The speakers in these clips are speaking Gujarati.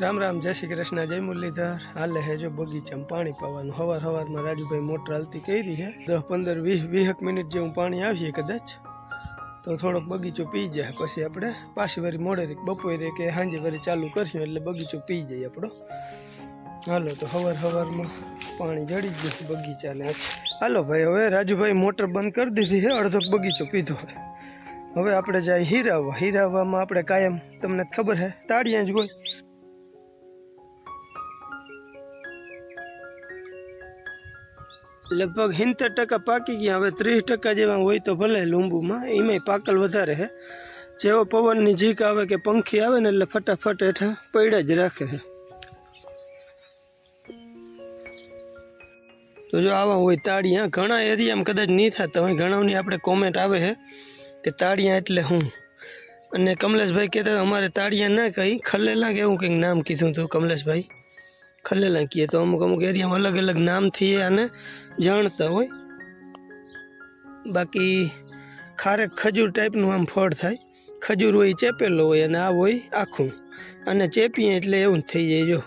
રામ રામ, જય શ્રી કૃષ્ણ, જય મુરલીધર. હાલે હે બગીચામાં પાણી પાવાનું. હવાર હવારમાં રાજુભાઈ મોટર હાલતી કરી છે દસ પંદર વીસ, વીસેક મિનિટ જેવું પાણી આવીએ કદાચ. તો થોડોક બગીચો પી જાય. પછી આપણે પાછી વરી મોડે બપોરે કે સાંજે વરી ચાલુ કરીશું એટલે બગીચો પી જાય આપણો. હાલો, તો હવાર હવારમાં પાણી જડી ગયું બગીચાને હાલો ભાઈ, હવે રાજુભાઈ મોટર બંધ કરી દીધી છે અડધો બગીચો પીધો. હવે આપણે જાય હીરાવા. હીરાવામાં આપણે કાયમ તમને ખબર છે તાળીયા જ હોય. લગભગ સિત્તેર ટકા પાકી ગયા. હવે ત્રીસ ટકા જેવા હોય તો ભલે લીંબુમાં. એમાંય પાકલ વધારે છે. જેવો પવનની ઝીક આવે કે પંખી આવે ને એટલે ફટાફટ હેઠા પડ્યા જ રાખે છે. તો જો આવા હોય તાળિયા. ઘણા એરિયામાં કદાચ નહીં થતા હોય ઘણાની આપણે કોમેન્ટ આવે છે કે તાળિયા એટલે હું અને કમલેશભાઈ કહેતા અમારે તાળિયા ના કહી ખલેલા કે એવું કંઈક નામ કીધું હતું કમલેશભાઈ? ખલેલા કહીએ તો અમુક અમુક એરિયામાં અલગ અલગ નામથી આને જાણતા હોય. બાકી ખારેક ખજૂર ટાઈપનું આમ ફળ થાય. ખજૂર હોય ચેપેલો હોય અને આ હોય આખું. અને ચેપીએ એટલે એવું થઈ જાય જો.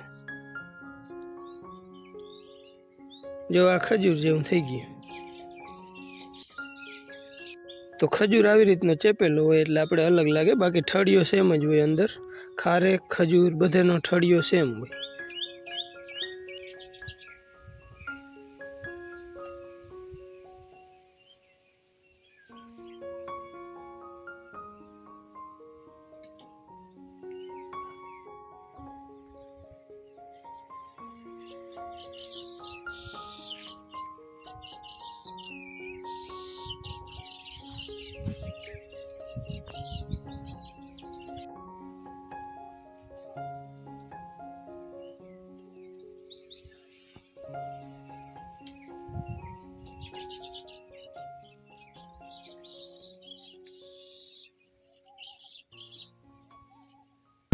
જો આ ખજૂર જેવું થઈ ગયું. તો ખજૂર આવી રીતનો ચેપેલો હોય એટલે આપણે અલગ લાગે. બાકી ઠળિયો સેમ જ હોય અંદર. ખારેક ખજૂર, બધેનો ઠળિયો સેમ હોય.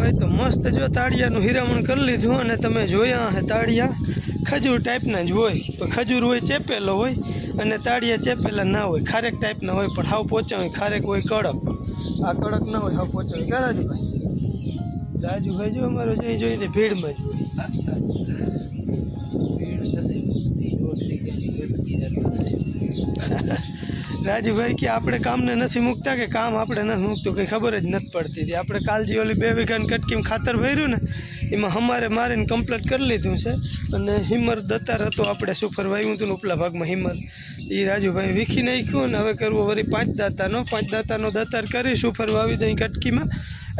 ભાઈ તો મસ્ત જો તાળિયાનું હીરામણ કરી લીધું અને તમે જોયા હે તાળિયા ખજૂર ટાઈપના જ હોય તો ખજૂર હોય ચેપેલો હોય અને તાળિયા ચેપેલા ના હોય ખારેક ટાઈપના હોય પણ હાવ પોચા હોય ખારેક હોય કડક. આ કડક ના હોય હાવ પોચા હોય. કા રાજુભાઈ જો અમારો જોઈ જોઈને ભીડમાં જ હોય. રાજુભાઈ કે આપણે કામને નથી મૂકતા કે કામ આપણે નથી મૂકતું, કંઈ ખબર જ નથી પડતી હતી. આપણે કાલજી ઓલી બે વીઘાની કટકીમાં ખાતર ભર્યું ને, એમાં અમારે મારીને કમ્પ્લીટ કરી લીધું છે. અને હિમર દતાર હતો આપણે સુફર વાવ્યું હતું ઉપલા ભાગમાં હિમર એ રાજુભાઈ વીખી નાખ્યું ને હવે કરવું વળી પાંચ દાતાનો પાંચ દાતાનો દતાર કરી સુફર વાવી દઈ કટકીમાં.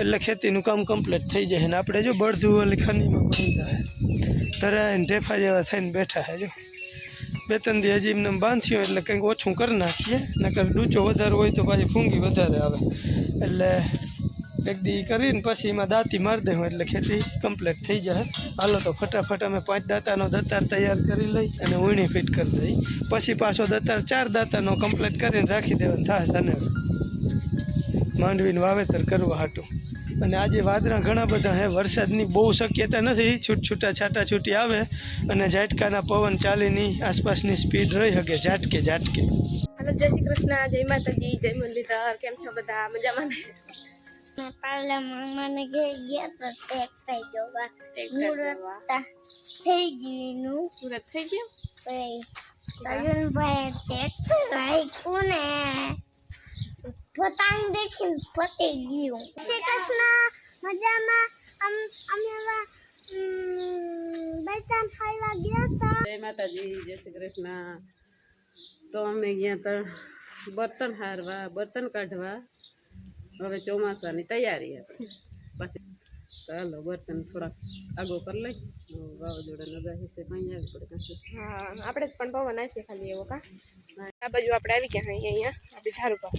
એટલે ખેતીનું કામ કમ્પ્લીટ થઈ જાય ને આપણે જો બળધું ઓલી ખનીમાં બની જાય. ધરાઈને ઢેફા જેવા થઈને બેઠા હે જો. બે ત્રણ દી હજી એમને બાંધ્યું એટલે કંઈક ઓછું કરી નાખીએ. નકર ડૂચો વધારે હોય તો પાછી ફૂંગી વધારે આવે. એટલે એક દી કરીને પછી એમાં દાંતી મારી દઉં એટલે ખેતી કમ્પ્લીટ થઈ જાય. હાલો તો ફટાફટ અમે પાંચ દાંતાનો દતાર તૈયાર કરી લઈ અને ઉણી ફિટ કરી દઈ પછી પાછો દતાર ચાર દાંતાનો કમ્પ્લીટ કરીને રાખી દેવાનું. થાય અને માંડવીનું વાવેતર કરવા હાટું. અને આજે વાદળા ઘણા બધા હે વરસાદની બહુ શક્યતા નથી. છૂટછૂટા છાટા છૂટી આવે અને ઝાટકાના પવન ચાલીની આસપાસની સ્પીડ રહી શકે. ઝાટકે ઝાટકે. હલો જય શ્રી કૃષ્ણ જય માતાજી જય મુરલીધર. કેમ છો બધા? મજામાં ને? કાલે મને ઘેર ગયા તો ટેક્ટર જોવા. મુરત થઈ ગયું સુરત થઈ ગયું? ભાઈ તરુણભાઈ ટેક્ટર રાખ્યું ને. પતંગ દેખીને પતી ગયું. શ્રી કૃષ્ણ મજામાં? અમ અમે બેચાન ખાવા ગયા હતા? જય માતાજી જય શ્રી કૃષ્ણ. તો અમે ગયા તા બર્તન હારવા બર્તન કાઢવા. હવે ચોમાસાની તૈયારી હતી. પછી ચાલો બર્તન થોડાક આગો કરી લઈ. વાવાઝોડા નગા હિસ્સે પાણી આવી પડે કાંસી હા આપણે જ પણ પવન આવશે ખાલી એવો કા? આ બાજુ આપણે આવી ગયા અહીંયા અહીંયા આપણી ધારું પર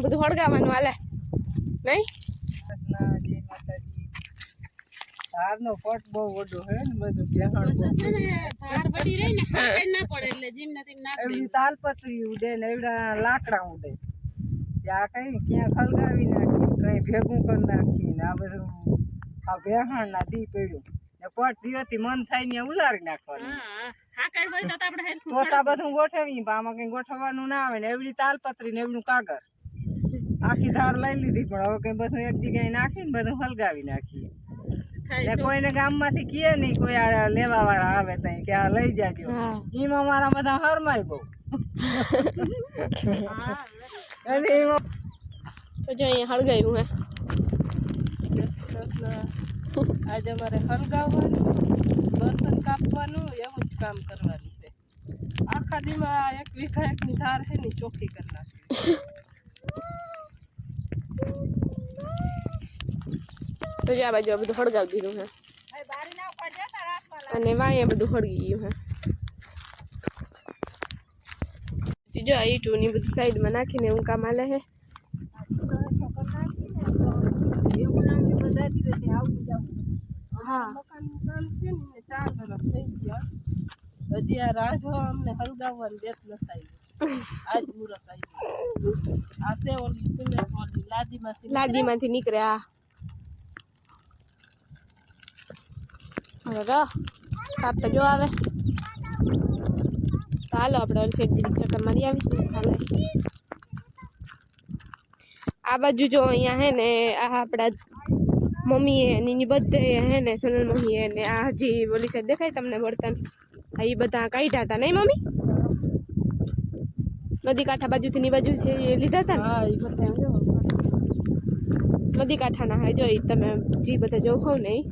બધું હળગાવાનું હાલે. નહીં તારનો પટ બહુ વડો હે ને બધું બેહાણ ધાર પડી રહી ને પકડ ના પડે એટલે જીમ નથી નાખ એવડી તાલપત્રી ઉડે ને એવડા લાકડા ઉડે. આ કઈ ક્યાં ખલગાવી નાખી કઈ ભેગું કરી નાખી ને આ બધું આ ના દી પડ્યું. ને પટ દિવસથી મન થાય ને ઉલારી નાખવાનું. હા હા. હોય તો આપણે તો બધું ગોઠવી પણ આમાં કઈ ગોઠવવાનું ના આવે ને એવડી તાલપત્રી ને એવડું કાગળ. આખી ધાર લઈ લીધી પણ હવે કઈ બધું એક જગ્યાએ નાખીને બધું હલગાવી નાખીએ? કોઈને ગામમાંથી કહે નહીં કોઈ આ લેવા વાળા આવે તઈ કે આ લઈ જાજો. એમાં મારા બધા હરમાય બહુ. અને એમાં તો જો અહીંયા હળગાયું હે. આજે અમારે હળગાવવાનું બર્તન કાપવાનું એવું જ કામ કરવાનું છે. આખા દીમાં એક વીઘા એકની ધાર છે ને ચોખ્ખી કરી નાખી. તો જો આ બાજુ આ બધું હળગાવી દીધું હે. અને વાંયે બધું હળગી ગયું હે. જો આ ઈટું ની બધું સાઈડમાં નાખીને એવું કામ હાલે હે. હા મકાનનું કામ છે ને એ ચાર વર્ષ થઈ ગયા હજી આ રાજો અમને હલગાવવાનું દેત નથી આવ્યું આજ મુહૂર્ત આવ્યું આ છે ઓલી સિમેન્ટ ઓલી લાદીમાંથી લાદીમાંથી નીકળે આ હવે રહ તો જો આવે. હાલો આપણે ઓલી સાઈડ દીધી ચક્કર મારી આવી. હાલે આ બાજુ જો અહીંયા હે ને આ આપણા મમ્મીએ નીની બધે હે ને સોનલ મમ્મીએ ને આ હજી બોલી છે દેખાય તમને બળતણ હા એ બધા કાઢ્યા હતા નહીં મમ્મી? નદી કાંઠા બાજુથી ની બાજુથી લીધા હતા ને? નદી કાંઠાના હા જો એ તમે જે બધા જોખો નહીં.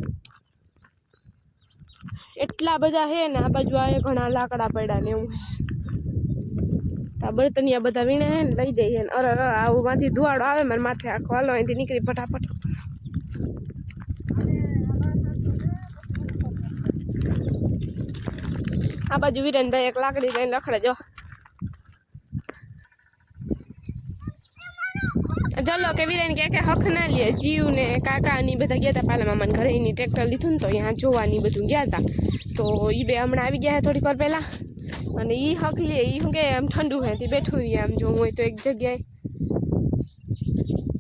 એટલા બધા હે ને, આ બાજુ આ ઘણા લાકડા પડ્યા ને એવું આ બળતનિયા બધા વીણે હે ને, લઈ જઈએ ને. અરે આવું માંથી ધુવાડો આવે, મારે માથે આખો હાલો, અહીંથી નીકળી ફટાફટ. આ બાજુ વિરેનભાઈ એક લાકડી લઈને લખડે જો. ચલો કે વિરેન કે હક ના લે જીવ ને કાકા ની બધા ગયા હતા પાલા મામાને ઘરે, એની ટ્રેક્ટર લીધું ને તો ત્યાં જોવાની બધું ગયા હતા તો એ બે હમણાં આવી ગયા થોડીક વાર પહેલાં. અને એ હકલીએ એ શું કે આમ ઠંડુ હે તે બેઠું રહીએ આમ જોવું હોય તો એક જગ્યાએ.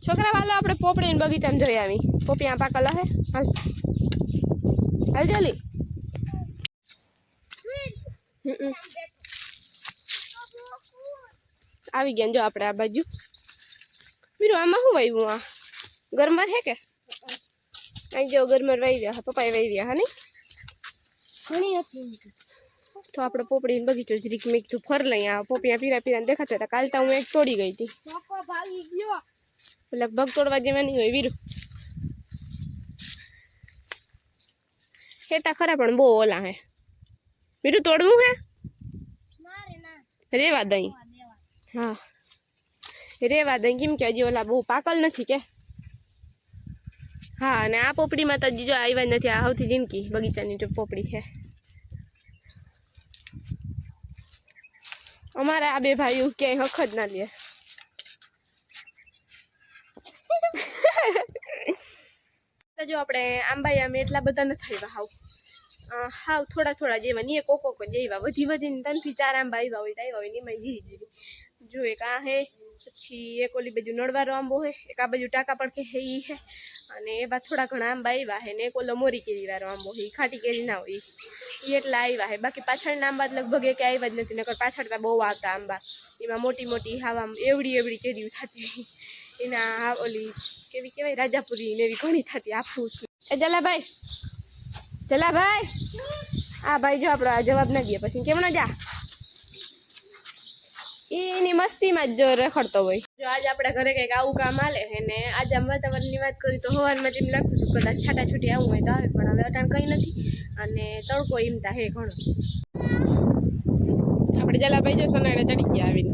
છોકરા વાલો, આપણે પોપડીને બગીચામાં જોઈ આવી. પોપી આ પાકલા હે હાલ. હાલ જલી આવી ગયા જો આપણે આ બાજુ. બીરું આમાં શું વાવ્યું આ? ગરમર હે કે? અહીં જો ગરમર વાવ્યા હા પપ્પાએ વાવ્યા હા નહીં? ઘણી હતી તો આપણે પોપડીને બગીચો જરીક મેં કીધું ફર લઈ આ પોપિયા પીરા પીરા દેખાતા હતા. કાલ તો હું એક તોડી ગઈ હતી. લગભગ તોડવા જેવા નહીં હોય વીરું. હેતા ખરા પણ બહુ ઓલા હે. વીરું તોડવું હે? રેવા દઈ. હા. રેવા દઈ. કેમ કે હજી ઓલા બહુ પાકલ નથી કે? હા, અને આ પોપડીમાં તો જો આવ્યા નથી, આ સૌથી જિંદગી બગીચાની જો પોપડી છે. અમારે આ બે ભાઈઓ ક્યાંય હખ જ ના લે. તો જો આપણે આંબાયામ એટલા બધા નથી આવ્યા હાવ. હાવ થોડા થોડા જેવા નહીં કોકો કો જેવા, વધી વધીને ત્રણથી ચાર આંબા આવ્યા હોય તો આવ્યા હોય એમાં જીરી જીરી. જો એક આ હે પછી એક ઓલી બાજુ નળવારો આંબો હે એક આ બાજુ ટાકા પડકે હે ઈ હે અને એવા થોડા ઘણા આંબા આવ્યા હે ને, એક ઓલો મોરી કેરી વાળો આંબો હે ઈ ખાટી કેરી ના હોય. ઈ એટલા આવ્યા હે બાકી પાછળના આંબા તો લગભગ એક આવ્યા જ નથી, નકર પાછળ તો બહુ આવતા આંબા. એમાં મોટી મોટી હાવા એવડી એવડી કેરીઓ થતી હોય. એના આ ઓલી કેવી કહેવાય, રાજાપુરી ને એવી ઘણી થતી આપું છું એ જલાભાઈ જલાભાઈ. આ ભાઈ, જો આપણો આ જવાબ ના દે પછી કેમનો જા? ઈ એની મસ્તીમાં જ જો રખડતો હોય. જો આજે આપણા ઘરે કંઈક આવું કામ આલે છે ને આજે આમ વાતાવરણની વાત કરી તો હવારમાં એમ લાગતું હતું કદાચ છાટા છૂટી આવું હોય તો આવે પણ હવે અટાણ કંઈ નથી અને તડકો ઈમતા હે ઘણો. આપણે જલાભાઈ જો સોનાડે ચડી ગયા આવીને.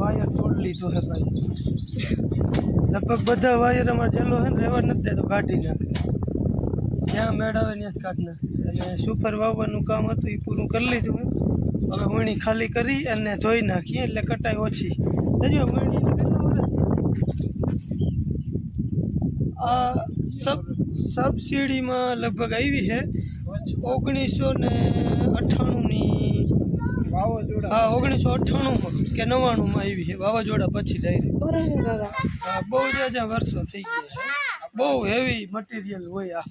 વાયર તોડી લીધું હે ભાઈ. લગભગ બધા વાયર અમારે જેલો હે ને રહેવા નથી દેતો કાઢી નાખે. જ્યાં મેળાવે ત્યાં જ કાઢી નાખે. અને સુપર વાવવાનું કામ હતું એ પૂરું કરી લીધું હે. હવે વણી ખાલી કરી અને ધોઈ નાખીએ એટલે કટાઈ ઓછી. જો વણીને આ સબ સબસિડીમાં લગભગ આવી છે ઓગણીસો ને અઠ્ઠાણુંની હા ઓગણીસો અઠ્ઠાણુંમાં કે નવ્વાણુંમાં આવી છે વાવાઝોડા પછી ડાયરેક્ટ હા બહુ જ્યાં વર્ષો થઈ ગયા બહુ હેવી મટીરિયલ હોય આ.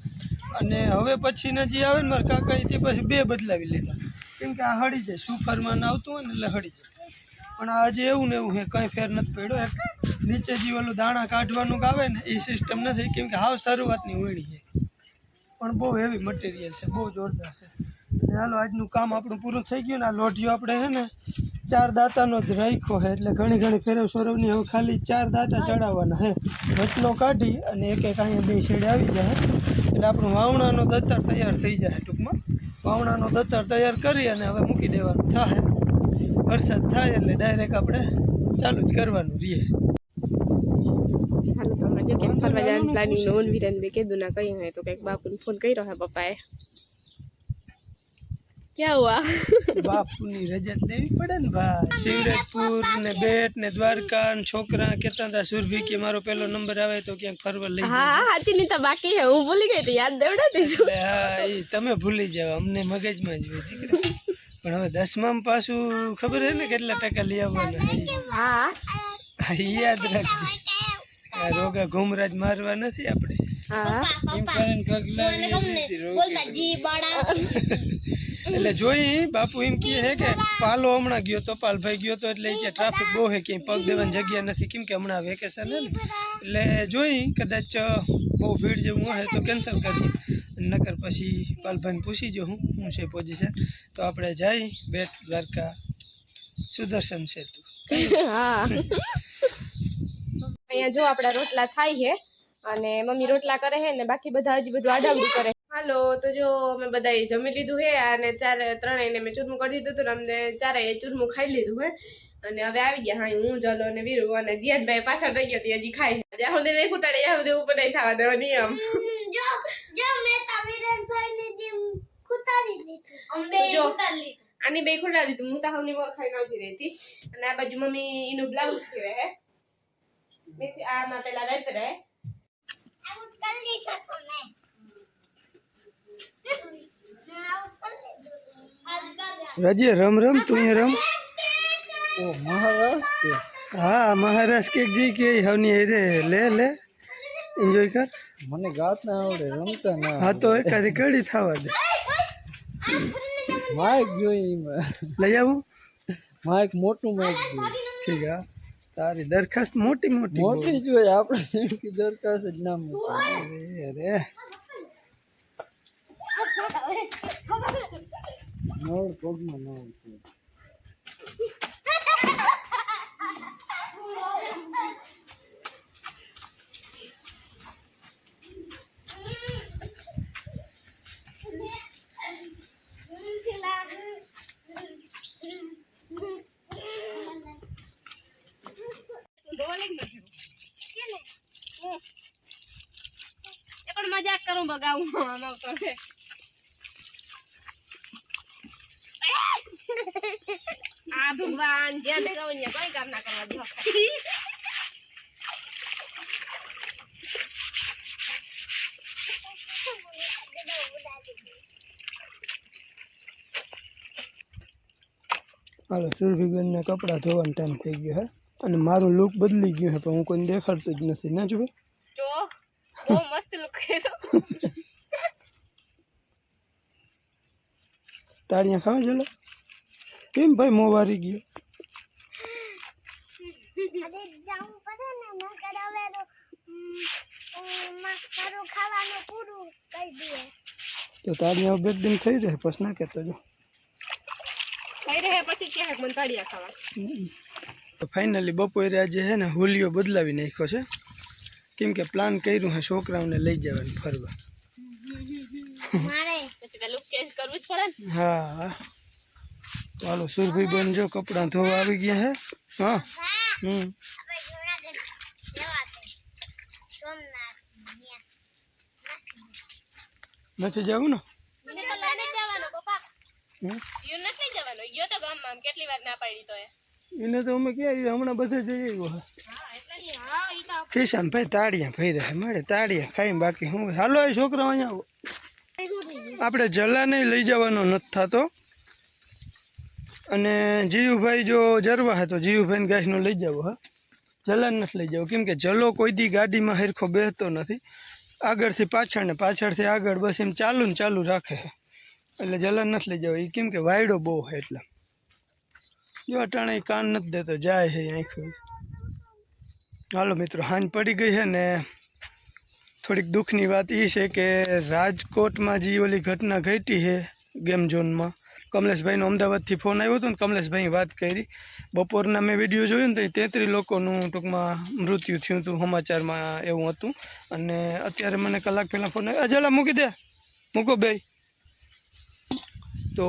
અને હવે પછી જે આવે ને મારા કાકા તે પછી બે બદલાવી લીધા. કેમ કે આ હળી જાય. સુપરમાં આવતું હોય ને એટલે હળી જાય. પણ આજે એવું ને એવું હે કંઈ ફેર નથી પડ્યો. એક નીચે જે ઓલું દાણા કાઢવાનું આવે ને, એ સિસ્ટમ નથી. કેમ કે હાવ શરૂઆતની હોળી છે. પણ બહુ હેવી મટીરિયલ છે, બહુ જોરદાર છે. ચાલો આજનું કામ આપણું પૂરું થઈ ગયું ને, આ લોઢીઓ આપણે હે ને ચાર દાંતાનો જ રાખ્યો છે એટલે ઘણી ઘણી ફેરવ સૌરવની હવે ખાલી ચાર દાંતા ચડાવવાના છે રટલો કાઢી અને એક એક અહીંયા બે શેડે આવી જાય એટલે આપણું વાવણાનો દત્તર તૈયાર થઈ જાય ટૂંકમાં. વાવણાનો દત્તર તૈયાર કરી અને હવે મૂકી દેવાનું થાય. વરસાદ થાય એટલે ડાયરેક્ટ આપણે ચાલુ જ કરવાનું રહીએ હાલો તો હમણાં જો ક્યાંક ફરવા જવાનું પ્લાનિંગ નો ઓન વિરાન બે કીધું ના કઈ હોય તો કંઈક બાપુને ફોન કર્યો હે પપ્પાએ. ક્યાં હુઆ બાપુની રજત લેવી પડે ને ભાઈ. શિવરાજપુર ને બેટ ને દ્વારકા ને છોકરા કેતા હતા સુરભી કે મારો પેલો નંબર આવે તો ક્યાંક ફરવા લઈ હા સાચી ની તો બાકી હે હું ભૂલી ગઈ હતી યાદ દેવડાતી એટલે હા એ તમે ભૂલી જાવ અમને મગજમાં જ હોય પણ હવે દસમામાં પાછું ખબર હે ને કેટલા ટકા લઈ આવવાના હા. હા યાદ રાખજો. આ રોગા ઘુમરાજ મારવા નથી આપણે. હા. એટલે જોઈ બાપુ એમ કહે છે કે પાલો હમણાં ગયો તો પાલભાઈ ગયો તો એટલે કે ટ્રાફિક બહુ છે ક્યાંય પગ દેવાની જગ્યા નથી કેમ કે હમણાં વેકેશન ને. એટલે જોઈ કદાચ બહુ ભીડ જેવું હોય તો કેન્સલ કરી નકર પછી પાલભાઈને પૂછી જો હું શું છે પોઝિશન તો આપણે જઈ બેટ દ્વારકા સુદર્શન સેતુ. હા. અહીંયા જો આપણા રોટલા થાય છે અને મમ્મી રોટલા કરે છે ને બાકી બધા હજી બધું આડાવડું કરે હાલો તો જો અમે બધાએ જમી લીધું હે અને ચારે ત્રણેયને મેં ચૂરમું કરી દીધું હતું ને અમને ચારેય ચૂરમું ખાઈ લીધું હે. અને હવે આવી ગયા હા હું જલો અને વીરુ અને જીયાનભાઈ પાછળ રહી ગયો હજી ખાઈ જ્યાં સુધી નહીં ફૂટાડે ત્યાં સુધી ઉપર નહીં થવા દેવા નિયમ. આની બે ખોટા દીધું. હું તો હવની વર ખાઈ નથી રહેતી. અને આ બાજુ મમ્મી એનું બ્લાઉઝ કહેવાય હે. મેં આમાં પેલા રહેત રહે આવું કરી લીધું તો મેં આવું કરી લીધું રજે રમ રમ તું અહીંયા રમ ઓ મહારાષ્ટ્ર હા મહારાષ્ટ્ર કેક જી કે હવની રે લે લે એન્જોય કર મને ગાત ના આવડે રમતા ના હા તો એકાદી કડી થવા દે માઇક જોઈ એમાં. લઈ આવું। માઇક મોટું માઇક જોઈ. ઠીક હા. તારી દરખાસ્ત મોટી મોટી બહુ. મોટી જોઈએ આપણે એની દરખાસ્ત જ ના મૂકે અરે. નળ પગમાં ના આવતું એ પણ મજાક કરું બગાવું આમાં તો છે આ ભગવાન જ્યાં ભેગા હોય કોઈ કામ ના કરવા દો. હાલો સુરભીબેનને કપડાં ધોવાનો ટાઈમ થઈ ગયો હે અને મારું લુક બદલી ગયું હે પણ હું કોઈને દેખાડતો જ નથી. ના જો બહુ મસ્ત લુક કર્યો. તાળીਆਂ ખાવા ચાલો કેમ ભાઈ મોવારી ગયો? તો તારી ને હવે તો, ઉમ, ઉમ, મારું ખાવાનું પૂરું કરી દે તો તાળીਆਂ બે દિન થઈ રહે પછી ના કહેતો જો. થઈ રહે પછી ક્યાંક મને તાળિયા ખાવા તો ફાઇનલી બપોરે આજે છે ને હોલીઓ બદલાવી નાખ્યો છે. કેમ કે પ્લાન કર્યું છે છોકરાઓને લઈ જવાનું ફરવા. મારે પછી લુક ચેન્જ કરવું જ પડે ને. હા. ચાલો સુરભીબેન જો કપડાં ધોવા આવી ગયા હે. હા. હમ. નથી જવું ને? એને તો અમે ક્યાં હમણાં બધે જઈ આવ્યો ભાઈ તાળિયા ભાઈ મારે તાળિયા ખાઈ બાકી હું હાલો એ છોકરા અહીંયા આપણે નહીં લઈ જવાનો નથી થતો. અને જીયુભાઈ જો જરવા હે તો જીયુભાઈને ગાયનો લઈ જાઓ, હા? જલન નથી લઈ જાવ કેમ કે જલો કોઈ દી ગાડીમાં હરખો બેસતો નથી. આગળથી પાછળ ને પાછળથી આગળ બસ એમ ચાલુ ને ચાલુ રાખે છે એટલે જલન નથી લઈ જાવ એ કેમ કે વાયડો બહુ છે એટલે. જો અટાણે કાન નથી દેતો, જાય છે આંખું. હાલો મિત્રો, હાંજ પડી ગઈ છે ને થોડીક દુઃખની વાત એ છે કે રાજકોટમાં જે ઓલી ઘટના ઘટી છે ગેમ ઝોનમાં કમલેશભાઈનો અમદાવાદથી ફોન આવ્યો હતો ને કમલેશભાઈ વાત કરી. બપોરના મેં વીડિયો જોયો ને તો તેત્રીસ લોકોનું ટૂંકમાં મૃત્યુ થયું હતું, સમાચારમાં એવું હતું. અને અત્યારે મને કલાક પહેલાં ફોન આવ્યો. અજલા મૂકી દે. મૂકો ભાઈ તો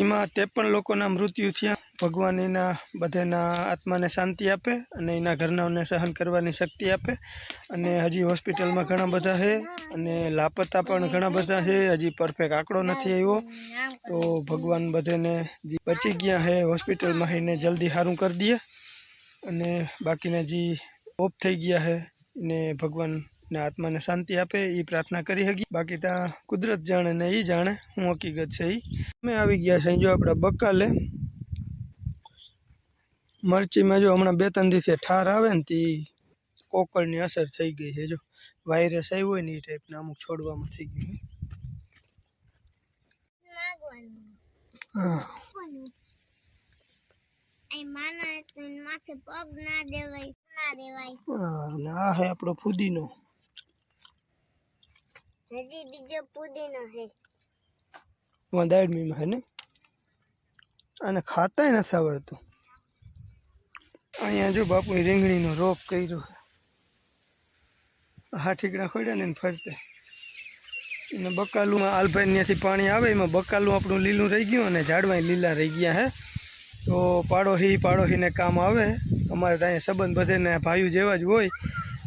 એમાં ત્રેપન લોકોના મૃત્યુ થયા. ભગવાન એના બધાના આત્માને શાંતિ આપે અને એના ઘરનાઓને સહન કરવાની શક્તિ આપે. અને હજી હોસ્પિટલમાં ઘણા બધા છે અને લાપતા પણ ઘણા બધા છે. હજી પરફેક્ટ આંકડો નથી આવ્યો. તો ભગવાન બધાને જે બચી ગયા છે હોસ્પિટલમાં એને જલ્દી સારું કરી દે. અને બાકીના જે ઓફ થઈ ગયા છે એને ભગવાનના આત્માને શાંતિ આપે એ પ્રાર્થના કરી શકીએ બાકી ત્યાં કુદરત જાણે ને એ જાણે હું હકીકત છે એ અમે આવી ગયા છે જો આપણા બકાલે. મરચીમાં જો હમણાં બે ત્રણ દિવસે ઠાર આવે ને તે કોકળની અસર થઈ ગઈ છે જો. વાયરસ આવ્યો હોય ને એ ટાઈપના અમુક છોડવામાં થઈ ગયું. હા. માથે પગ ના દેવાય ના દેવાય. હા, આ હે આપણો ફુદીનો. હજી બીજો પુદીનો છે એમાં દાળમીમાં હે ને? અને ખાતાય નથી આવડતું. અહીંયા જો બાપુ રીંગણીનો રોપ કર્યો હા. ઠીકડા ખોડ્યા ને ફરતે. એને બકાલુમાં આલભાઈ ત્યાંથી પાણી આવે, એમાં બકાલું આપણું લીલું રહી ગયું અને ઝાડવાય લીલા રહી ગયા હે. તો પાડોશી પાડોશીને કામ આવે. અમારે ત્યાં સંબંધ બધેને ભાઈઓ જેવા જ હોય.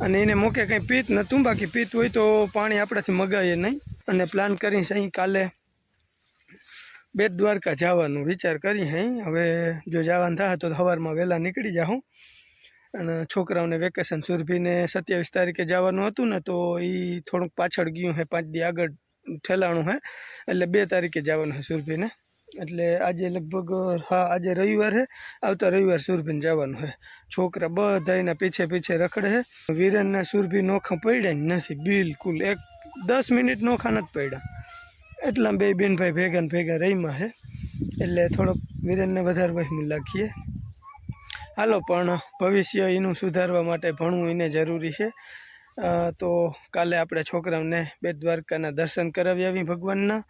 અને એને મોકે કંઈ પીત નહોતું બાકી પીત હોય તો પાણી આપણાથી મગાવીએ નહીં. અને પ્લાન કરી છે અહીં કાલે બેટ દ્વારકા જવાનું. વિચાર કરી હે. હવે જો જવાનું થાય તો સવારમાં વહેલા નીકળી જાઉં. અને છોકરાઓને વેકેશન સુરભીને સત્યાવીસ તારીખે જવાનું હતું ને તો એ થોડુંક પાછળ ગયું હે, પાંચ દી આગળ ઠેલાણું હે. એટલે બે તારીખે જવાનું છે સુરભીને. એટલે આજે લગભગ, હા, આજે રવિવાર છે આવતા રવિવાર સુરભીને જવાનું છે છોકરા બધા એના પીછે પીછે રખડે છે વિરેનના સુરભી નોખા પડ્યા જ નથી, બિલકુલ એક દસ મિનિટ નોખા નથી પડ્યા. એટલા બે બેનભાઈ ભેગા ભેગા રહીમાં છે એટલે થોડોક વીરનને વધારે વહેમું લાખીએ હાલો, પણ ભવિષ્ય એનું સુધારવા માટે ભણવું એને જરૂરી છે. તો કાલે આપણે છોકરાઓને બેટ દ્વારકાના દર્શન કરાવી આવી ભગવાનના.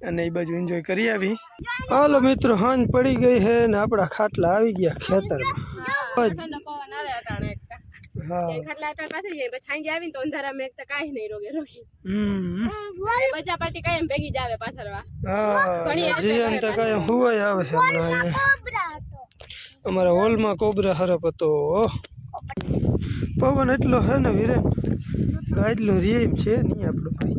અને એ બાજુ એન્જોય કરી આવી. હાલો મિત્રો હાંજ પડી ગઈ છે ને આપણા ખાટલા આવી ગયા ખેતરમાં. હા. હા અમારા હોલમાં કોબરા હરપ હતો પવન એટલો હે ને વીરે. ગાડલું રે છે નહીં આપણું ભાઈ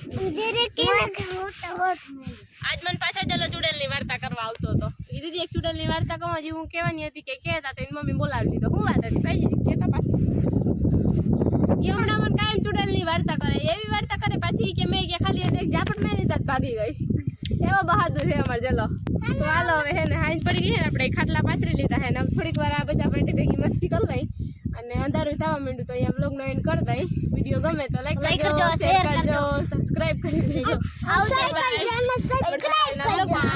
આજ મને પાછા જલો ચુડેલની વાર્તા કરવા આવતો હતો. એ દીદી એક ચુડેલની વાર્તા કહો હજી હું કહેવાની હતી કે કહેતા તો એની મમ્મી બોલાવી દીધો હું વાત હતી? ભાઈ દીદી કહેતા પાછું. એ હમણાં મને કાયમ ચુડેલની વાર્તા કરે. એવી વાર્તા કરે પાછી કે મેં કે ખાલી એક ઝાપટ જ ભાગી ગઈ. એવો બહાદુર છે અમાર જલો. તો હાલો હવે હે ને પડી ગઈ છે આપણે ખાટલા પાથરી લીધા હે ને થોડીક વાર આ બચા પાટી ભેગી મસ્તી કરી લઈ. અને અંધારું થવા માંડ્યું તો અહીંયા બ્લોગ નો એન્ડ કરી દઈ. વીડિયો ગમે તો લાઈક કરજો શેર કરજો સબસ્ક્રાઇબ કરી દેજો.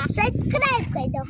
સબસ્ક્રાઇબ કરી દો